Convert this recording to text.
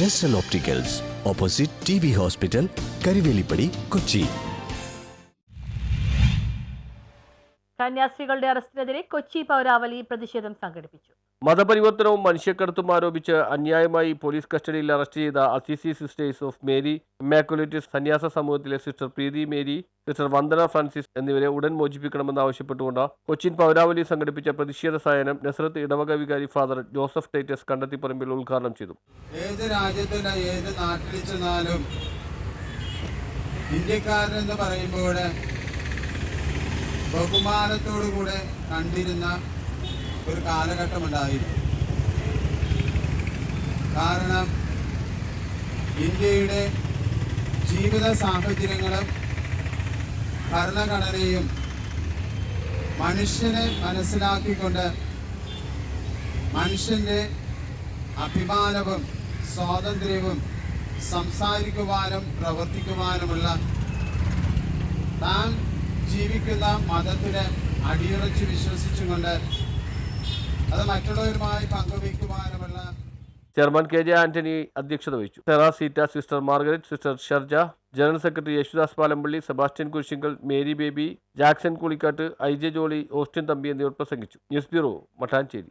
ജസ്റ്റൽ opticals opposite T B hospital Karivelippady Kochi കന്യാസ്ത്രീകളുടെ അറസ്റ്റിനെതിരെ കൊച്ചി പൗരാവലി പ്രതിഷേധം സംഘടിപ്പിച്ചു. മതപരിവർത്തനവും മനുഷ്യക്കടത്തും ആരോപിച്ച് അന്യായമായി പോലീസ് കസ്റ്റഡിയിൽ അറസ്റ്റ് ചെയ്ത Assisi sisters of Mary Immaculate സന്യാസ സമൂഹത്തിലെ sister Preethi Mary sister Vandana Francis എന്നിവരെ ഉടൻ മോചിപ്പിക്കണമെന്ന് ആവശ്യപ്പെട്ടുകൊണ്ട് കൊച്ചിൻ പൗരാവലി സംഘടിപ്പിച്ച പ്രതിഷേധ സായനം നസ്രത്ത് ഇടവക വികാരി ഫാദർ ജോസഫ് ടൈറ്റസ് കണ്ടത്തിപ്പറമ്പിൽ ഉദ്ഘാടനം ചെയ്തു. ഏത് ഏത് നാട്ടിൽ ചെന്നാലും ഇന്ത്യക്കാരനെന്ന് പറയുമ്പോൾ ബഹുമാനത്തോടുകൂടെ കണ്ടിരുന്ന ഒരു കാലഘട്ടം കാലഘട്ടമുണ്ടായിരുന്നു കാരണം ഇന്ത്യയുടെ ജീവിത സാഹചര്യങ്ങളും ഭരണഘടനയും മനുഷ്യനെ മനസ്സിലാക്കിക്കൊണ്ട് മനുഷ്യന്റെ അഭിമാനവും സ്വാതന്ത്ര്യവും സംസാരിക്കുവാനും പ്രവർത്തിക്കുവാനുമുള്ള താൻ ജീവിക്കുന്ന മതത്തിന് അടിയുറച്ച് വിശ്വസിച്ചുകൊണ്ട് ചെയർമാൻ കെ ജെ ആന്റണി അധ്യക്ഷത വഹിച്ചു. സെറ സീറ്റ sister Margaret sister Sharja general secretary Yesudas Palampally Sebastian Kurisinkal Mary Baby Jackson Kulikkattu I J Jolly Austin Thampi എന്നിവർ പ്രസംഗിച്ചു. News bureau Mattancherry